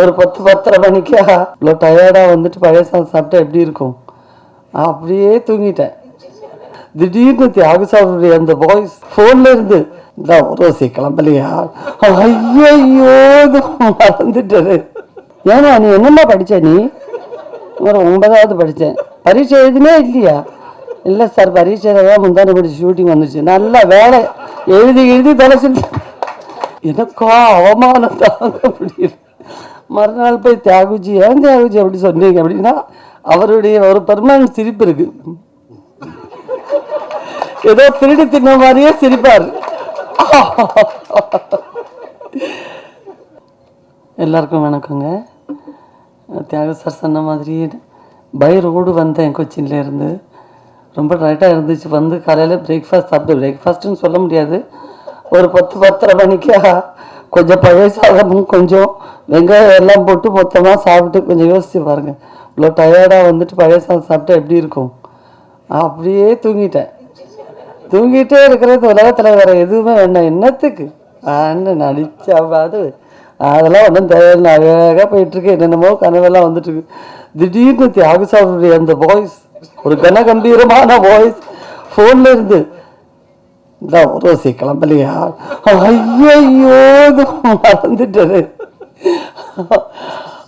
ஒரு பத்து பத்தரை மணிக்கா? இவ்வளோ டயர்டாக வந்துட்டு பழைய சாதம் சாப்பிட்டா எப்படி இருக்கும்? அப்படியே தூங்கிட்டேன். திடீர்னு தியாகு சாருடைய அந்த வாய்ஸ் ஃபோன்ல இருந்து இந்த ரோசி கிளம்பலையா? ஐயோ மறந்துட்டாரு ஏன்னா நீ என்னம்மா படித்த நீ? ஒரு ஒன்பதாவது படித்தேன் பரீட்சை எழுதினே இல்லையா? இல்லை சார் பரீட்சை தான் முந்தானி படிச்சு ஷூட்டிங் வந்துச்சு. நல்லா வேலை. எழுதி எழுதி தொலைச்சிட்டு எனக்கா அவமானம் தாங்க முடியல. மறுநாள் போய் தியாகுஜி ஏன் தியாகுஜி? அப்படி சொன்னீங்க. அப்படின்னா அவருடைய ஒரு பெர்மனன்ட் சிரிப்பு இருக்கு. ஏதோ திருடி தின்ன மாதிரியே சிரிப்பார். எல்லாருக்கும் வணக்கங்க. தியாக சார் சொன்ன மாதிரி பை ரோடு வந்தேன் கொச்சின்ல இருந்து. ரொம்ப டைட்டாக இருந்துச்சு. வந்து காலையில் பிரேக்ஃபாஸ்ட் சாப்பிட்டு பிரேக்ஃபாஸ்ட்டுன்னு சொல்ல முடியாது. ஒரு பத்து பத்தரை மணிக்கா கொஞ்சம் பழைய சாதமும் கொஞ்சம் வெங்காயம் எல்லாம் போட்டு மொத்தமாக சாப்பிட்டு கொஞ்சம் யோசிச்சு பாருங்கள் இவ்வளோ டயர்டாக வந்துட்டு பழைய சாதம் சாப்பிட்டா எப்படி இருக்கும்? அப்படியே தூங்கிட்டேன். தூங்கிட்டே இருக்கிறது உலகத்தில் வேறு எதுவுமே வேண்டாம் என்னத்துக்கு? ஆன்னு நடிச்சாவது அதெல்லாம் ஒன்றும் தேவையில்லை. அழகாக போயிட்டுருக்கு என்னென்னமோ கனவெல்லாம் வந்துட்டுருக்கு. திடீர்னு தியாகு சாருடைய அந்த வாய்ஸ் ஒரு கனகம்பீரமான வாய்ஸ் ஃபோனில் இருந்து இந்த ரோசி கிளம்பலையா? ஐயோ மறந்துட்டது.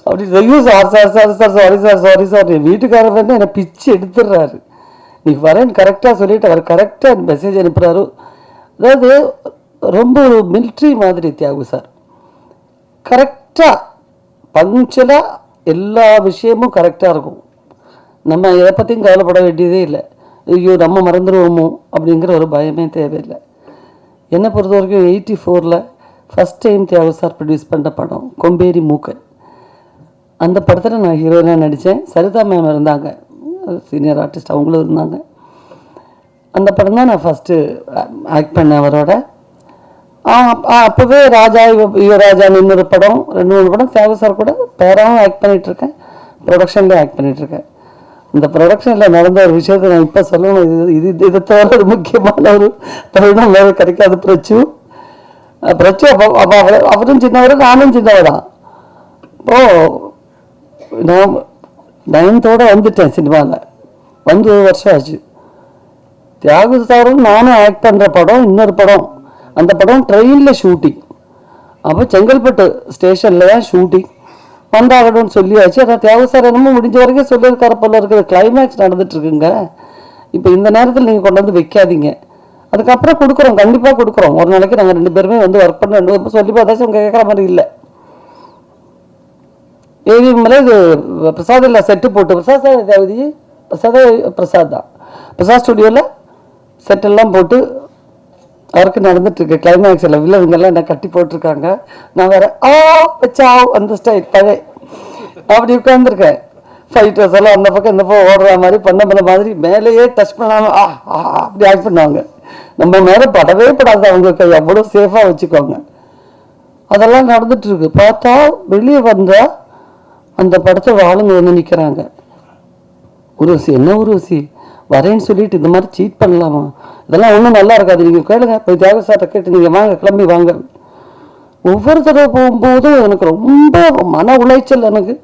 அப்படி ஐயோ sir sir sir sir sorry sir sorry sir என் வீட்டுக்காரர் வந்து என்னை பிச்சு எடுத்துடுறாரு. நீ வரேன்னு கரெக்டாக சொல்லிட்டு அவர் கரெக்டாக மெசேஜ் அனுப்புகிறாரு அதாவது ரொம்ப ஒரு மிலிட்ரி மாதிரி தியாகு சார் கரெக்டாக பங்க்சுவலாக எல்லா விஷயமும் கரெக்டாக இருக்கும். நம்ம எதை பற்றியும் கவலைப்பட வேண்டியதே இல்லை. ஐயோ நம்ம மறந்துடுவோமோ அப்படிங்கிற ஒரு பயமே தேவையில்லை. என்னை பொறுத்த வரைக்கும் எயிட்டி ஃபோரில் first time Thiyagu sir produce பண்ண படம் கொம்பேரி மூக்கன் அந்த படத்தில் நான் ஹீரோயினாக நடித்தேன் சரிதா மேம் இருந்தாங்க. சீனியர் ஆர்டிஸ்ட் அவங்களும் இருந்தாங்க. அந்த படம் தான் நான் ஃபஸ்ட்டு ஆக்ட் பண்ணேன் அவரோட. அப்போவே ராஜா இவ- யுவராஜான்னு இன்னொரு படம் ரெண்டு மூணு படம் தியாகு சார் கூட பேராகவும் ஆக்ட் பண்ணிகிட்ருக்கேன் ப்ரொடக்ஷன்லேயும் ஆக்ட் பண்ணிகிட்ருக்கேன் இருக்கேன். இந்த ப்ரொடக்ஷனில் நடந்த ஒரு விஷயத்தை நான் இப்போ சொல்லணும். இது இது இதை தவிர ஒரு முக்கியமான ஒரு தருணம் வேறு கிடைக்காது. பிரச்சு. பிரச்சு அப்போ அப்போ அவர் அவரும் சின்னவர் நானும் சின்னவர். தான் இப்போ நான் நயன்த்தோட வந்துட்டேன் சினிமாவில் வந்து ஒரு வருஷம் ஆச்சு. தியாகு சாரும் நானும் ஆக்ட் பண்ணுற படம் இன்னொரு படம். அந்த படம் ட்ரெயினில் ஷூட்டிங் அப்போ செங்கல்பட்டு ஸ்டேஷனில் தான் ஷூட்டிங் வந்தாகணும்னு சொல்லியாச்சு. அதான் தியாகு என்னமோ முடிஞ்ச வரைக்கும் சொல்லியிருக்காரு போல இருக்கிற கிளைமேக்ஸ் நடந்துட்டு இருக்குங்க இப்போ இந்த நேரத்தில் நீங்கள் கொண்டு வந்து வைக்காதீங்க. அதுக்கப்புறம் கொடுக்குறோம். கண்டிப்பாக கொடுக்குறோம். ஒரு நாளைக்கு நாங்கள் ரெண்டு பேருமே வந்து ஒர்க் பண்ண ரெண்டு பேரும் சொல்லி பார்த்தாச்சும் உங்க கேட்குற மாதிரி இல்லை. ஏவி மேலே இது பிரசாத் இல்லை செட்டு போட்டு. பிரசாத் தேவதி? பிரசாத் பிரசாத் தான். பிரசாத் ஸ்டுடியோவில் செட்டெல்லாம் போட்டு அவருக்கு நடந்துட்டு இருக்கு. கிளைமேக்ஸில் எல்லாம் என்ன கட்டி போட்டிருக்காங்க. நான் வேற ஆ வச்சா அந்த ஸ்டைல் பழைய அப்படி உட்காந்துருக்கேன் ஃபைட்டர்ஸ் எல்லாம் அந்த பக்கம் இந்த பக்கம் ஓடுற மாதிரி பண்ண பண்ண மாதிரி மேலேயே டச் பண்ணாம ஆ அப்படி ஆக்ட் பண்ணுவாங்க. நம்ம மேலே படவே படாது அவங்க கை எவ்வளோ சேஃபாக வச்சுக்கோங்க அதெல்லாம் நடந்துட்டு இருக்கு. பார்த்தா வெளியே வந்தா அந்த படத்தை ஆளுங்க வந்து நிற்கிறாங்க உருவசி என்ன உருவசி வரேன்னு சொல்லிட்டு இந்த மாதிரி சீட் பண்ணலாமா? இதெல்லாம் ஒன்றும் நல்லா இருக்காது. நீங்கள் கேளுங்க. போய் தியாக சார்ட்ட கேட்டு நீங்கள் வாங்க கிளம்பி வாங்க. ஒவ்வொரு தடவை போகும்போதும் எனக்கு ரொம்ப மன உளைச்சல் எனக்கு.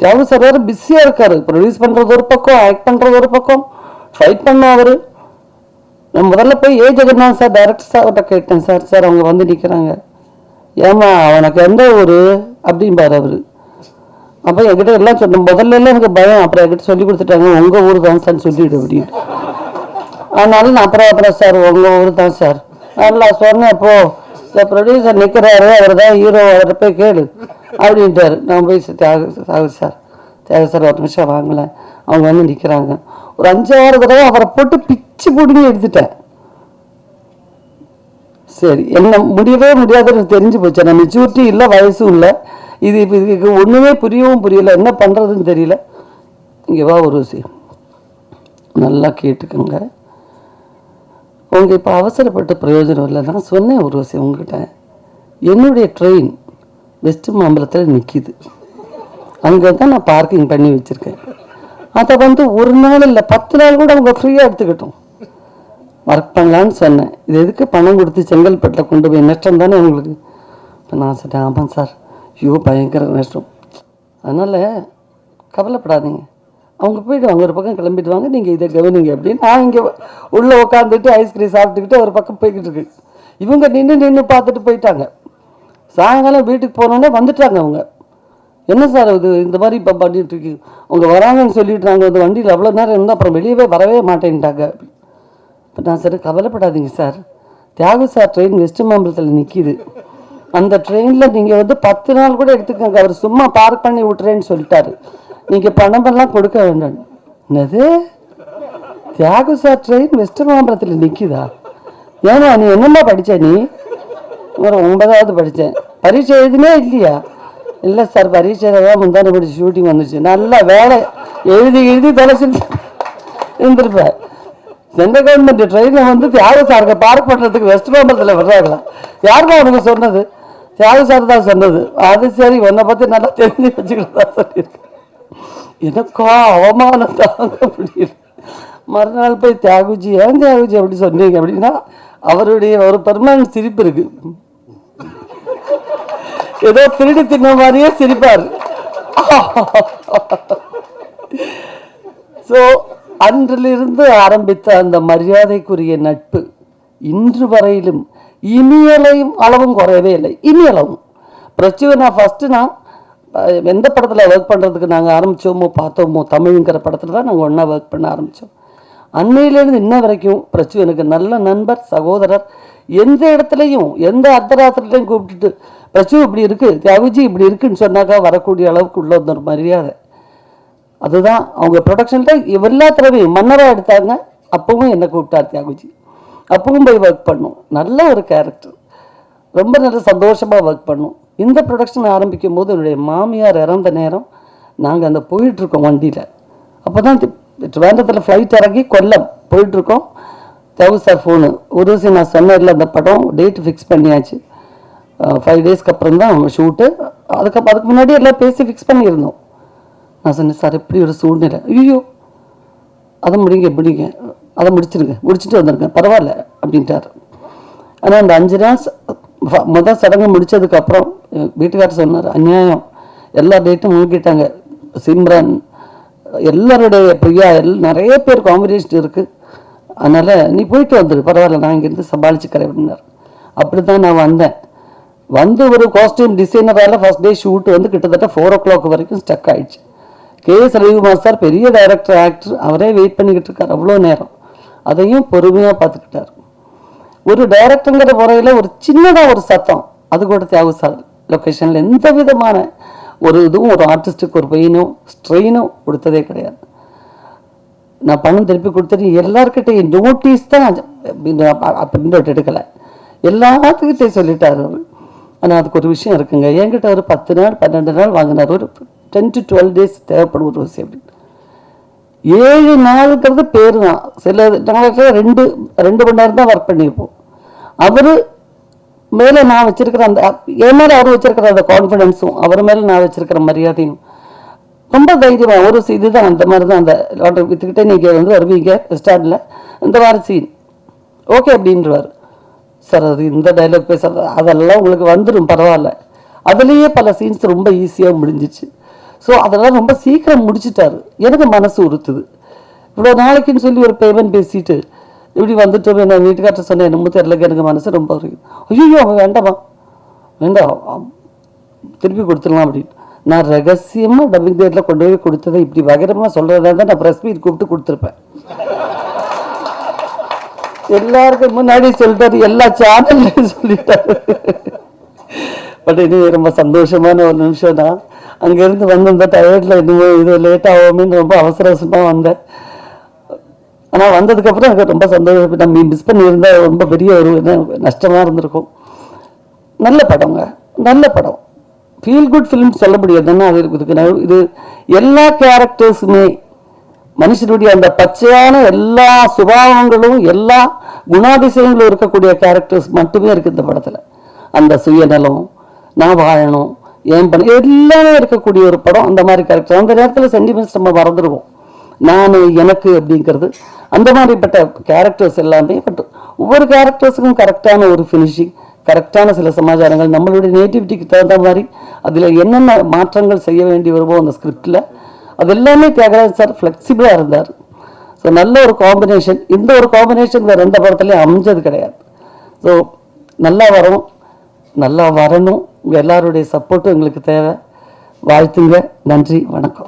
தியாக சார் வேறு பிஸியாக இருக்கார். ப்ரொடியூஸ் பண்ணுறது ஒரு பக்கம் ஆக்ட் பண்ணுறது ஒரு பக்கம் ஃபைட் பண்ண அவர். நான் முதல்ல போய் ஏ. ஜெகநாத் சார் டைரக்டர் சார்கிட்ட கேட்டேன். சார் சார் அவங்க வந்து நிற்கிறாங்க ஏமா அவனுக்கு எந்த ஒரு அப்படின்பார் அவர். அப்போ என்கிட்ட எல்லாம் சொன்ன முதல்ல எல்லாம் எனக்கு பயம். அப்புறம் என்கிட்ட சொல்லி கொடுத்துட்டாங்க. உங்கள் ஊர் தான் சார் சொல்லிவிடு அப்படின்னு. அதனால நான் அப்புறம் அப்புறம் சார் உங்கள் ஊர் தான் சார். நல்லா சொன்னேன் அப்போ ப்ரொடியூசர் நிற்கிறாரு அவர் தான் ஹீரோ அவரை போய் கேளு அப்படின்ட்டார். நான் போய் தியாக தியாக சார் தியாக சார் ஒரு நிமிஷம் வாங்கலை. அவங்க வந்து நிற்கிறாங்க ஒரு அஞ்சாறு தடவை அவரை போட்டு பிச்சு பிடிங்கி எடுத்துட்டேன். சரி என்ன முடியவே முடியாதுன்னு தெரிஞ்சு போச்சு. நான் மெச்சூரிட்டி இல்லை வயசும் இல்லை. இது இப்போ இதுக்கு ஒன்றுமே புரியவும் புரியல. என்ன பண்ணுறதுன்னு தெரியல. இங்கே வா ஒரு விஷயம் நல்லா கேட்டுக்கோங்க. உங்கள் இப்போ அவசரப்பட்ட பிரயோஜனம் இல்லை. நான் சொன்னேன் ஒரு விஷயம் உங்ககிட்ட. என்னுடைய ட்ரெயின் வெஸ்ட் மாம்பலத்தில் நிற்கிது அங்கே தான் நான் பார்க்கிங் பண்ணி வச்சுருக்கேன். அதை வந்து ஒரு நாள் இல்லை பத்து நாள் கூட அவங்க ஃப்ரீயாக எடுத்துக்கிட்டோம். ஒர்க் பண்ணலான்னு சொன்னேன். இது எதுக்கு பணம் கொடுத்து செங்கல்பட்டில் கொண்டு போய் நஷ்டம் தானே உங்களுக்கு? இப்போ நான் சொன்னேன் ஆமாம் சார். ஐயோ பயங்கர நஷ்டம் அதனால் கவலைப்படாதீங்க. அவங்க போயிடுவாங்க ஒரு பக்கம் கிளம்பிடுவாங்க நீங்கள் இதை கவனிங்க அப்படின்னு. நான் இங்கே உள்ளே உட்காந்துட்டு ஐஸ்கிரீம் சாப்பிட்டுக்கிட்டு ஒரு பக்கம் போய்கிட்டு இருக்கு. இவங்க நின்று நின்று பார்த்துட்டு போயிட்டாங்க. சாயங்காலம் வீட்டுக்கு போனோடனே வந்துட்டாங்க அவங்க. என்ன சார் இது? இந்த மாதிரி இப்போ பண்ணிட்டு இருக்கு. அவங்க வராங்கன்னு சொல்லிட்டு நாங்கள் வந்து வண்டியில் அவ்வளோ நேரம் இருந்தால் அப்புறம் வெளியவே வரவே மாட்டேன்ட்டாங்க. இப்போ நான் சரி கவலைப்படாதீங்க sir. Thiyagu sir train west மாம்பலத்தில் நிற்கிது அந்த ட்ரெயினில் நீங்கள் வந்து பத்து நாள் கூட எடுத்துக்கோங்க. அவர் சும்மா பார்க் பண்ணி விட்டுறேன்னு சொல்லிட்டாரு. நீங்கள் பணமெல்லாம் கொடுக்க வேண்டாம். என்னது? தியாகு சார் ட்ரெயின் வெஸ்ட் மாம்பரத்தில் நிற்கிதா ஏன்னா நீ என்னம்மா படித்த நீ? ஒரு ஒன்பதாவது படித்தேன் பரீட்சை எழுதினே இல்லையா? இல்லை சார் பரீட்சையில் தான் முந்தானி படிச்சு ஷூட்டிங் வந்துச்சு. நல்லா வேலை. எழுதி எழுதி தொலைச்சிட்டு இருந்திருப்பேன் சென்ட்ரல் கவர்மெண்ட் ட்ரெயினில் வந்து தியாக சாருக்கு பார்க் பண்ணுறதுக்கு வெஸ்ட் மாம்பரத்தில் விடுறாங்களா யாருமா அவனுக்கு சொன்னது? தியாக சார் தான் சொன்னது. அது சரி உன்னை பற்றி நல்லா தெரிஞ்சு வச்சுக்கிட்டு தான் சொல்லியிருக்கேன். எனக்கா அவமானம் தாங்க முடியல. மறுநாள் போய் தியாகுஜி ஏன் தியாகுஜி அப்படி சொன்னீங்க? அப்படின்னா அவருடைய ஒரு பெர்மனன்ட் சிரிப்பு இருக்கு. ஏதோ திருடி தின்ன மாதிரியே சிரிப்பார். ஸோ அன்றிலிருந்து ஆரம்பித்த அந்த மரியாதைக்குரிய நட்பு இன்று வரையிலும் இனியலையும் அளவும் குறையவே இல்லை இனியளவும் பிரச்சுவை நான் ஃபஸ்ட்டு நான் எந்த படத்தில் ஒர்க் பண்ணுறதுக்கு நாங்கள் ஆரம்பித்தோமோ பார்த்தோமோ தமிழ்ங்கிற படத்தில் தான் நாங்கள் ஒன்றா ஒர்க் பண்ண ஆரம்பித்தோம் அன்னையிலேருந்து இன்ன வரைக்கும் பிரச்சு எனக்கு நல்ல நண்பர் சகோதரர் எந்த இடத்துலையும் எந்த அர்த்தராத்திரிலையும் கூப்பிட்டுட்டு பிரச்சு இப்படி இருக்குது தியாகுஜி இப்படி இருக்குன்னு சொன்னாக்கா வரக்கூடிய அளவுக்கு உள்ள ஒரு மரியாதை அதுதான் அவங்க ப்ரொடக்ஷனில் எல்லா தடவையும் மன்னராக எடுத்தாங்க அப்பவும் என்னை கூப்பிட்டார் தியாகுஜி அப்பவும் போய் ஒர்க் பண்ணோம். நல்ல ஒரு கேரக்டர் ரொம்ப நல்ல சந்தோஷமாக ஒர்க் பண்ணோம். இந்த ப்ரொடக்ஷன் ஆரம்பிக்கும் போது என்னுடைய மாமியார் இறந்த நேரம் நாங்கள் அந்த போயிட்டுருக்கோம் வண்டியில். அப்போ தான் ட்ரிவாண்டத்தில் ஃப்ளைட் இறங்கி கொல்லம் போயிட்டுருக்கோம். தேவு சார் ஃபோனு உருவசி நான் சொன்னதில் அந்த படம் டேட் ஃபிக்ஸ் பண்ணியாச்சு. ஃபைவ் டேஸ்க்கு அப்புறம் தான் ஷூட்டு அதுக்கப்புறம் அதுக்கு முன்னாடி எல்லாம் பேசி ஃபிக்ஸ் பண்ணியிருந்தோம். நான் சொன்னேன் சார் இப்படி ஒரு சூழ்நிலை. ஐயோ அதை முடிங்க முடிங்க அதை முடிச்சிருங்க. முடிச்சுட்டு வந்துருங்க. பரவாயில்ல அப்படின்ட்டார். ஆனால் அந்த அஞ்சு நாள் மொதல் முதல் சடங்கு முடிச்சதுக்கப்புறம் வீட்டுக்காரர் சொன்னார் அநியாயம். எல்லா டேட்டும் மூழ்கிட்டாங்க சிம்ரன் எல்லாருடைய பிரியா எல் நிறைய பேர் காம்படிஷன் இருக்குது அதனால் நீ போயிட்டு வந்துடு பரவாயில்ல நான் இங்கேருந்து சமாளிச்சுக்கிறேன் அப்படின்னார் அப்படி தான் நான் வந்தேன். வந்து ஒரு காஸ்டியூம் டிசைனரால் ஃபஸ்ட் டே ஷூட் வந்து கிட்டத்தட்ட ஃபோர் ஓ கிளாக் வரைக்கும் ஸ்டக் ஆயிடுச்சு. கே எஸ் ரவிகுமார் சார் பெரிய டைரக்டர் ஆக்டர் அவரே வெயிட் பண்ணிக்கிட்டு இருக்கார். அவ்வளோ நேரம். அதையும் பொறுமையாக பார்த்துக்கிட்டார். ஒரு டைரக்டருங்கிற முறையில் ஒரு சின்னதாக ஒரு சத்தம். அது கூட தியாகு சார் லொக்கேஷனில் எந்த விதமான ஒரு இதுவும் ஒரு ஆர்டிஸ்ட்டுக்கு ஒரு பெயினோ ஸ்ட்ரெயினோ கொடுத்ததே கிடையாது. நான் பணம் திருப்பி கொடுத்துட்டு எல்லாருக்கிட்டையும் நோட்டீஸ் தான் பிரிண்ட் எடுக்கலை. எல்லாத்துக்கிட்டையும் சொல்லிட்டாரு அவர். ஆனால் அதுக்கு ஒரு விஷயம் இருக்குங்க. என்கிட்ட ஒரு பத்து நாள் பன்னெண்டு நாள் வாங்கினார். ஒரு டென் டு டுவெல் டேஸ் தேவைப்படும் ஒரு விஷயம் அப்படின்னு. ஏழு நாளுங்கிறது பேர் தான். சில நாளுக்கு ரெண்டு ரெண்டு மணி நேரம் தான் ஒர்க் பண்ணியிருப்போம். அவர் மேலே நான் வச்சுருக்கிற அந்த என் மேலே அவர் வச்சுருக்கிற அந்த கான்ஃபிடென்ஸும் அவர் மேலே நான் வச்சுருக்கிற மரியாதையும் ரொம்ப தைரியமாக ஒரு இது இதுதான் அந்த மாதிரி தான் அந்த லாட்டரி வித்துக்கிட்டே நீங்கள் வந்து வருவீங்க ஸ்டாண்டில் இந்த மாதிரி சீன் ஓகே அப்படின்றவார். சார் அது இந்த டைலாக் பேசுறது அதெல்லாம் உங்களுக்கு வந்துடும் பரவாயில்ல. அதுலேயே பல சீன்ஸ் ரொம்ப ஈஸியாக முடிஞ்சிச்சு. ஸோ அதெல்லாம் ரொம்ப சீக்கிரம் முடிச்சிட்டாரு. எனக்கு மனசு உறுத்துது. இவ்வளோ நாளைக்குன்னு சொல்லி ஒரு பேமெண்ட் பேசிட்டு இப்படி வந்துட்டு நான் வீட்டுக்கார்ட்ட சொன்னேன் என்னமோ தெரியல எனக்கு மனசு ரொம்ப ஐயோ அவன் வேண்டாமா? வேண்டாம் திருப்பி கொடுத்துடலாம் அப்படின்னு. நான் ரகசியமாக டப்பிங் தேட்டில் கொண்டு போய் கொடுத்ததை இப்படி வகரமாக சொல்கிறதா தான் நான் ப்ரெஸ் மீட் கூப்பிட்டு கொடுத்துருப்பேன். எல்லாருக்கும் முன்னாடி சொல்லிட்டாரு எல்லா சேனல்லையும் சொல்லிட்டாரு. பட் இது ரொம்ப சந்தோஷமான ஒரு நிமிஷம் தான் அங்கேருந்து வந்து இந்த டயர்டில் இன்னும் இது லேட் ரொம்ப அவசர அவசரமாக வந்தேன். ஆனால் வந்ததுக்கப்புறம் எனக்கு ரொம்ப சந்தோஷம். நம்ம மிஸ் பண்ணியிருந்தால் ரொம்ப பெரிய ஒரு நஷ்டமாக இருந்திருக்கும். நல்ல படங்க நல்ல படம். ஃபீல் குட் ஃபிலிம் சொல்ல முடியாதுன்னா அது இருக்குது? இது எல்லா கேரக்டர்ஸுமே மனுஷனுடைய அந்த பச்சையான எல்லா சுபாவங்களும் எல்லா குணாதிசயங்களும் இருக்கக்கூடிய கேரக்டர்ஸ் மட்டுமே இருக்குது இந்த படத்தில். அந்த சுயநலம் நான் வாழணும் ஏன் பண்ண எல்லாமே இருக்கக்கூடிய ஒரு படம் அந்த மாதிரி கேரக்டர் அந்த நேரத்தில் சென்டிமெண்ட்ஸ் நம்ம மறந்துடுவோம். நான் எனக்கு அப்படிங்கிறது. அந்த மாதிரிப்பட்ட கேரக்டர்ஸ் எல்லாமே பட் ஒவ்வொரு கேரக்டர்ஸுக்கும் கரெக்டான ஒரு ஃபினிஷிங் கரெக்டான சில சமாச்சாரங்கள் நம்மளுடைய நேட்டிவிட்டிக்கு தகுந்த மாதிரி அதில் என்னென்ன மாற்றங்கள் செய்ய வேண்டி வருமோ அந்த ஸ்கிரிப்டில் அது எல்லாமே தியாகராஜ் சார் ஃப்ளெக்சிபிளாக இருந்தார். ஸோ நல்ல ஒரு காம்பினேஷன் இந்த ஒரு காம்பினேஷன் வேறு எந்த படத்துலையும் அமைஞ்சது கிடையாது. ஸோ நல்லா வரும். நல்லா வரணும். உங்கள் எல்லாருடைய சப்போர்ட்டும் எங்களுக்கு தேவை. வாழ்த்துங்க. நன்றி. வணக்கம்.